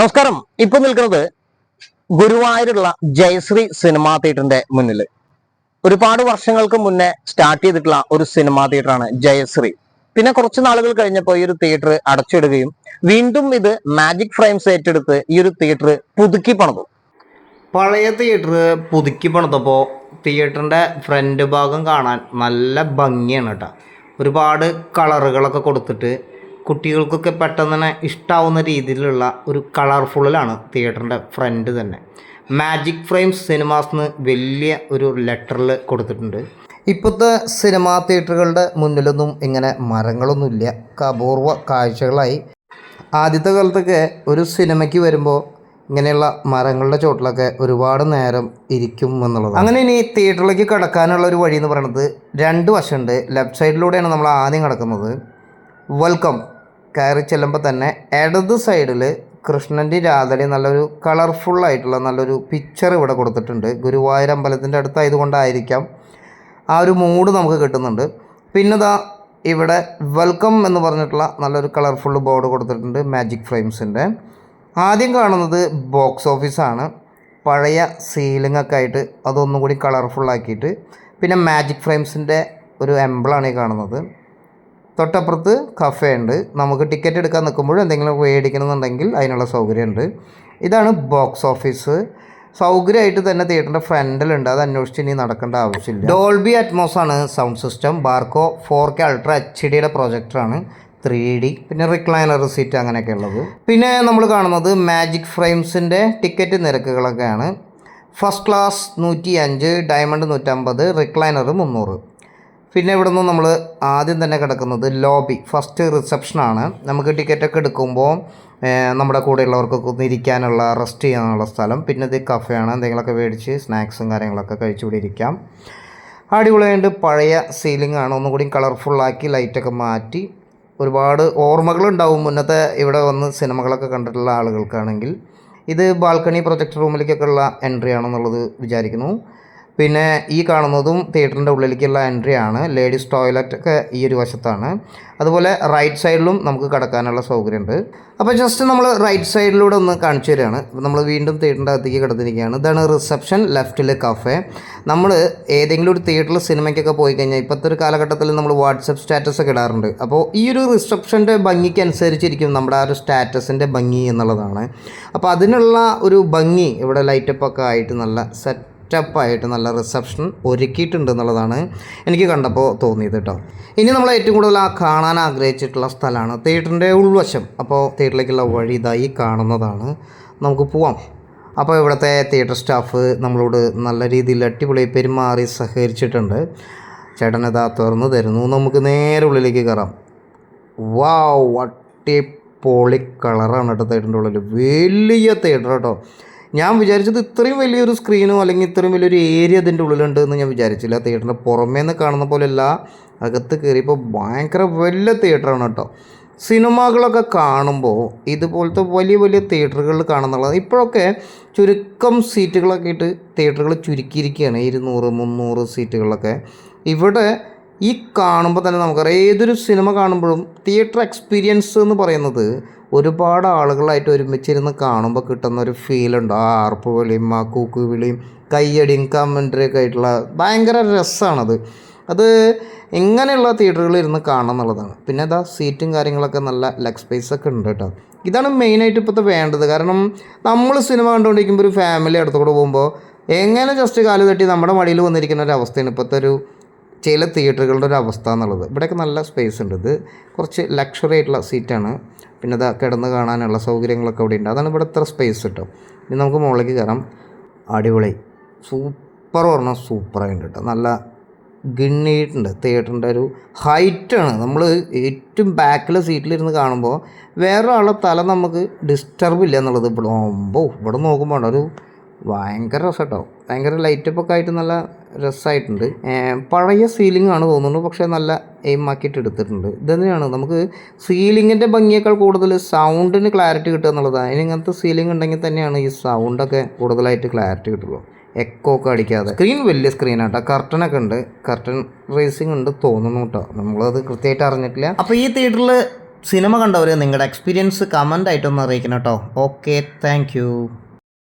നമസ്കാരം. ഇപ്പൊ നിൽക്കുന്നത് ഗുരുവായൂരുള്ള ജയശ്രീ സിനിമാ തിയേറ്ററിന്റെ മുന്നിൽ ഒരുപാട് വർഷങ്ങൾക്ക് മുന്നേ സ്റ്റാർട്ട് ചെയ്തിട്ടുള്ള ഒരു സിനിമാ തിയേറ്ററാണ് ജയശ്രീ. പിന്നെ കുറച്ച് നാളുകൾ കഴിഞ്ഞപ്പോൾ ഈ ഒരു തിയേറ്റർ അടച്ചിടുകയും വീണ്ടും ഇത് മാജിക് ഫ്രെയിംസ് ഏറ്റെടുത്ത് ഈ ഒരു തിയേറ്റർ പുതുക്കി പണിതു. പഴയ തിയേറ്റർ പുതുക്കി പണിതപ്പോൾ തിയേറ്ററിന്റെ ഫ്രണ്ട് ഭാഗം കാണാൻ നല്ല ഭംഗിയാണ് കേട്ടോ. ഒരുപാട് കളറുകളൊക്കെ കൊടുത്തിട്ട് കുട്ടികൾക്കൊക്കെ പെട്ടെന്ന് ഇഷ്ടാവുന്ന രീതിയിലുള്ള ഒരു കളർഫുള്ളിലാണ് തിയേറ്ററിന്റെ ഫ്രണ്ട് തന്നെ. മാജിക് ഫ്രെയിംസ് സിനിമാസിന് വലിയ ഒരു ലെറ്ററിൽ കൊടുത്തിട്ടുണ്ട്. ഇപ്പോഴത്തെ സിനിമാ തിയേറ്ററുകളുടെ മുന്നിലൊന്നും ഇങ്ങനെ മരങ്ങളൊന്നുമില്ല. കപൂർവ കാഴ്ചകളായി. ആദ്യത്തെ കാലത്തൊക്കെ ഒരു സിനിമയ്ക്ക് വരുമ്പോൾ ഇങ്ങനെയുള്ള മരങ്ങളുടെ ചോട്ടിലൊക്കെ ഒരുപാട് നേരം ഇരിക്കും എന്നുള്ളത് അങ്ങനെ ഇനി തിയേറ്ററിലേക്ക് കടക്കാനുള്ള ഒരു വഴി എന്ന് പറയുന്നത് രണ്ട് വശമുണ്ട്. ലെഫ്റ്റ് സൈഡിലൂടെയാണ് നമ്മൾ ആദ്യം കിടക്കുന്നത്. വെൽക്കം കയറി ചെല്ലുമ്പോൾ തന്നെ ഇടത് സൈഡിൽ കൃഷ്ണന്റെ രാധടി നല്ലൊരു കളർഫുള്ളായിട്ടുള്ള നല്ലൊരു പിക്ചർ ഇവിടെ കൊടുത്തിട്ടുണ്ട്. ഗുരുവായൂർ അമ്പലത്തിന്റെ അടുത്തായതുകൊണ്ടായിരിക്കാം ആ ഒരു മൂഡ് നമുക്ക് കിട്ടുന്നുണ്ട്. പിന്നെ ദാ ഇവിടെ വെൽക്കം എന്ന് പറഞ്ഞിട്ടുള്ള നല്ലൊരു കളർഫുൾ ബോർഡ് കൊടുത്തിട്ടുണ്ട് മാജിക് ഫ്രെയിംസിന്റെ ആദ്യം കാണുന്നത് ബോക്സ് ഓഫീസാണ് പഴയ സീലിംഗ് ഒക്കെ ആയിട്ട് അതൊന്നും കൂടി കളർഫുൾ ആക്കിയിട്ട് പിന്നെ മാജിക് ഫ്രെയിംസിന്റെ ഒരു എംബിളാണ് ഈ കാണുന്നത്. തൊട്ടപ്പുറത്ത് കഫേ ഉണ്ട് നമുക്ക് ടിക്കറ്റ് എടുക്കാൻ നിൽക്കുമ്പോൾ എന്തെങ്കിലും മേടിക്കണമെന്നുണ്ടെങ്കിൽ അതിനുള്ള സൗകര്യമുണ്ട്. ഇതാണ് ബോക്സ് ഓഫീസ് സൗകര്യമായിട്ട് തന്നെ തിയേറ്ററിന്റെ ഫ്രണ്ടിലുണ്ട്. അത് അന്വേഷിച്ച് ഇനി നടക്കേണ്ട ആവശ്യമില്ല. ഡോൾബി അറ്റ്മോസ് ആണ് sound system Barco four K ultra H ഡിയുടെ പ്രൊജക്ടറാണ് ത്രീ ഡി പിന്നെ റിക്ലൈനർ സീറ്റ് അങ്ങനെയൊക്കെ ഉള്ളത്. പിന്നെ നമ്മൾ കാണുന്നത് മാജിക് ഫ്രെയിംസിന്റെ ടിക്കറ്റ് നിരക്കുകളൊക്കെയാണ്. ഫസ്റ്റ് ക്ലാസ് നൂറ്റി അഞ്ച് ഡയമണ്ട് നൂറ്റമ്പത് റിക്ലൈനർ മുന്നൂറ്. പിന്നെ ഇവിടെ നിന്ന് നമ്മൾ ആദ്യം തന്നെ കിടക്കുന്നത് ലോബി ഫസ്റ്റ് റിസപ്ഷനാണ് നമുക്ക് ടിക്കറ്റൊക്കെ എടുക്കുമ്പോൾ നമ്മുടെ കൂടെയുള്ളവർക്കൊക്കെ ഒന്ന് ഇരിക്കാനുള്ള റെസ്റ്റ് ചെയ്യാനുള്ള സ്ഥലം. പിന്നെ ഇത് കഫേയാണ് എന്തെങ്കിലുമൊക്കെ മേടിച്ച് സ്നാക്സും കാര്യങ്ങളൊക്കെ കഴിച്ചുകൂടി ഇരിക്കാം. അടിപൊളിയായിട്ട് പഴയ സീലിംഗ് ആണ്. ഒന്നുകൂടി കളർഫുള്ളാക്കി ലൈറ്റൊക്കെ മാറ്റി. ഒരുപാട് ഓർമ്മകളുണ്ടാവും മുന്നത്തെ ഇവിടെ വന്ന് സിനിമകളൊക്കെ കണ്ടിട്ടുള്ള ആളുകൾക്കാണെങ്കിൽ. ഇത് ബാൽക്കണി പ്രൊജക്ട് റൂമിലേക്കൊക്കെ ഉള്ള എൻട്രി ആണെന്നുള്ളത് വിചാരിക്കുന്നു. പിന്നെ ഈ കാണുന്നതും തിയേറ്ററിന്റെ ഉള്ളിലേക്കുള്ള എൻട്രി ആണ്. ലേഡീസ് ടോയ്ലറ്റ് ഒക്കെ ഈ ഒരു വശത്താണ്. അതുപോലെ റൈറ്റ് സൈഡിലും നമുക്ക് കിടക്കാനുള്ള സൗകര്യമുണ്ട്. അപ്പോൾ ജസ്റ്റ് നമ്മൾ റൈറ്റ് സൈഡിലൂടെ ഒന്ന് കാണിച്ചു തരികയാണ്. നമ്മൾ വീണ്ടും തിയേറ്ററിന്റെ അകത്തേക്ക് കിടന്നിരിക്കുകയാണ്. ഇതാണ് റിസപ്ഷൻ ലെഫ്റ്റിൽ കഫേ നമ്മൾ ഏതെങ്കിലും ഒരു തിയേറ്ററിൽ സിനിമയ്ക്കൊക്കെ പോയി കഴിഞ്ഞാൽ ഇപ്പോഴത്തെ ഒരു കാലഘട്ടത്തിൽ നമ്മൾ വാട്സപ്പ് സ്റ്റാറ്റസ് ഒക്കെ ഇടാറുണ്ട്. അപ്പോൾ ഈ ഒരു റിസപ്ഷന്റെ ഭംഗിക്ക് അനുസരിച്ചിരിക്കും നമ്മുടെ ആ ഒരു സ്റ്റാറ്റസിന്റെ ഭംഗി എന്നുള്ളതാണ്. അപ്പോൾ അതിനുള്ള ഒരു ഭംഗി ഇവിടെ ലൈറ്റപ്പ് ഒക്കെ ആയിട്ട് നല്ല സെറ്റ് സെറ്റപ്പായിട്ട് നല്ല റിസപ്ഷൻ ഒരുക്കിയിട്ടുണ്ട് എന്നുള്ളതാണ് എനിക്ക് കണ്ടപ്പോൾ തോന്നിയത് കേട്ടോ. ഇനി നമ്മൾ ഏറ്റവും കൂടുതൽ ആ കാണാൻ ആഗ്രഹിച്ചിട്ടുള്ള സ്ഥലമാണ് തിയേറ്ററിന്റെ ഉൾവശം. അപ്പോൾ തിയേറ്ററിലേക്കുള്ള വഴി ഇതായി കാണുന്നതാണ്. നമുക്ക് പോവാം. അപ്പോൾ ഇവിടുത്തെ തിയേറ്റർ സ്റ്റാഫ് നമ്മളോട് നല്ല രീതിയിൽ അടിപൊളി പെരുമാറി സഹകരിച്ചിട്ടുണ്ട്. ചേട്ടൻ ഇതാ തുറന്ന് തരുന്നു. നമുക്ക് നേരെ ഉള്ളിലേക്ക് കയറാം. വാവ് അടിപൊളി കളറാണ് കേട്ടോ തിയേറ്ററിന്റെ ഉള്ളിൽ. വലിയ തിയേറ്റർ കേട്ടോ. ഞാൻ വിചാരിച്ചത് ഇത്രയും വലിയൊരു സ്ക്രീനോ അല്ലെങ്കിൽ ഇത്രയും വലിയൊരു ഏരിയ ഇതിന്റെ ഉള്ളിലുണ്ട് എന്ന് ഞാൻ വിചാരിച്ചില്ല. തിയേറ്ററിന്റെ പുറമേ നിന്ന് കാണുന്ന പോലെയല്ല. അകത്ത് കയറിയപ്പോൾ ഭയങ്കര വലിയ തിയേറ്ററാണ് കേട്ടോ. സിനിമകളൊക്കെ കാണുമ്പോൾ ഇതുപോലത്തെ വലിയ വലിയ തിയേറ്ററുകളിൽ കാണുന്നുള്ളത് ഇപ്പോഴൊക്കെ ചുരുക്കം സീറ്റുകളൊക്കെ ഇട്ട് തിയേറ്ററുകൾ ചുരുക്കിയിരിക്കുകയാണ്. ഇരുന്നൂറ് മുന്നൂറ് സീറ്റുകളൊക്കെ ഇവിടെ ഈ കാണുമ്പോൾ തന്നെ നമുക്കറിയാം. ഏതൊരു സിനിമ കാണുമ്പോഴും തിയേറ്റർ എക്സ്പീരിയൻസ് എന്ന് പറയുന്നത് ഒരുപാട് ആളുകളായിട്ട് ഒരുമിച്ചിരുന്ന് കാണുമ്പോൾ കിട്ടുന്ന ഒരു ഫീലുണ്ട് ആ ആർപ്പ് വിളിയും ആ കൂക്ക് വിളിയും കയ്യടിയും കമന്ററി ഒക്കെ ആയിട്ടുള്ള ഭയങ്കര രസമാണത് അത് ഇങ്ങനെയുള്ള തിയേറ്ററുകളിൽ ഇരുന്ന് കാണണം എന്നുള്ളതാണ്. പിന്നെ അതാ സീറ്റും കാര്യങ്ങളൊക്കെ നല്ല ലെഗ് സ്പേസ് ഒക്കെ ഉണ്ട് കേട്ടോ. ഇതാണ് മെയിനായിട്ട് ഇപ്പോഴത്തെ വേണ്ടത്. കാരണം നമ്മൾ സിനിമ കണ്ടുകൊണ്ടിരിക്കുമ്പോൾ ഒരു ഫാമിലി അടുത്തുകൂടെ പോകുമ്പോൾ എങ്ങനെ ജസ്റ്റ് കാൽ തട്ടി നമ്മുടെ മടിയിൽ വന്നിരിക്കുന്ന ഒരു അവസ്ഥയാണ് ഇപ്പോഴത്തെ ഒരു ചില തിയേറ്ററുകളുടെ ഒരു അവസ്ഥ എന്നുള്ളത്. ഇവിടെയൊക്കെ നല്ല സ്പേസ് ഉണ്ട്. ഇത് കുറച്ച് ലക്ഷറി ആയിട്ടുള്ള സീറ്റാണ് പിന്നെ അത് കിടന്ന് കാണാനുള്ള സൗകര്യങ്ങളൊക്കെ അവിടെ ഉണ്ട് അതാണ് ഇവിടെ ഇത്ര സ്പേസ് കിട്ടും ഇനി നമുക്ക് മുകളിലേക്ക് കയറാം. അടിപൊളി. സൂപ്പർ പറഞ്ഞാൽ സൂപ്പറായിട്ട് കേട്ടോ നല്ല ഗിണ്ണിയിട്ടുണ്ട്. തിയേറ്ററിന്റെ ഒരു ഹൈറ്റാണ് നമ്മൾ ഏറ്റവും ബാക്കിലെ സീറ്റിലിരുന്ന് കാണുമ്പോൾ വേറെ ആളെ തല നമുക്ക് ഡിസ്റ്റർബ് ഇല്ല എന്നുള്ളത് ഇവിടെ. ഓമ്പോ ഇവിടെ നോക്കുമ്പോൾ ഒരു ഭയങ്കര രസം കേട്ടോ ഭയങ്കര ലൈറ്റപ്പ് ഒക്കെ ആയിട്ട് നല്ല രസമായിട്ടുണ്ട് പഴയ സീലിംഗ് ആണ് തോന്നുന്നു. പക്ഷേ നല്ല എയിം ആക്കിയിട്ട് എടുത്തിട്ടുണ്ട്. ഇതന്നെയാണ് നമുക്ക് സീലിങ്ങിന്റെ ഭംഗിയേക്കാൾ കൂടുതൽ സൗണ്ടിന് ക്ലാരിറ്റി കിട്ടുക എന്നുള്ളതാണ് അതിന് ഇങ്ങനത്തെ സീലിംഗ് ഉണ്ടെങ്കിൽ തന്നെയാണ് ഈ സൗണ്ടൊക്കെ കൂടുതലായിട്ട് ക്ലാരിറ്റി കിട്ടുള്ളൂ. എക്കോ ഒക്കെ അടിക്കാതെ. സ്ക്രീൻ വലിയ സ്ക്രീനാട്ടോ കർട്ടനൊക്കെ ഉണ്ട്. കർട്ടൻ റേസിംഗ് ഉണ്ട് തോന്നുന്നു കേട്ടോ നമ്മളത് കൃത്യമായിട്ട് അറിഞ്ഞിട്ടില്ല. അപ്പോൾ ഈ തിയേറ്ററിൽ സിനിമ കണ്ടവർ നിങ്ങളുടെ എക്സ്പീരിയൻസ് കമന്റ് ആയിട്ടൊന്ന് അറിയിക്കണം കേട്ടോ ഓക്കെ താങ്ക്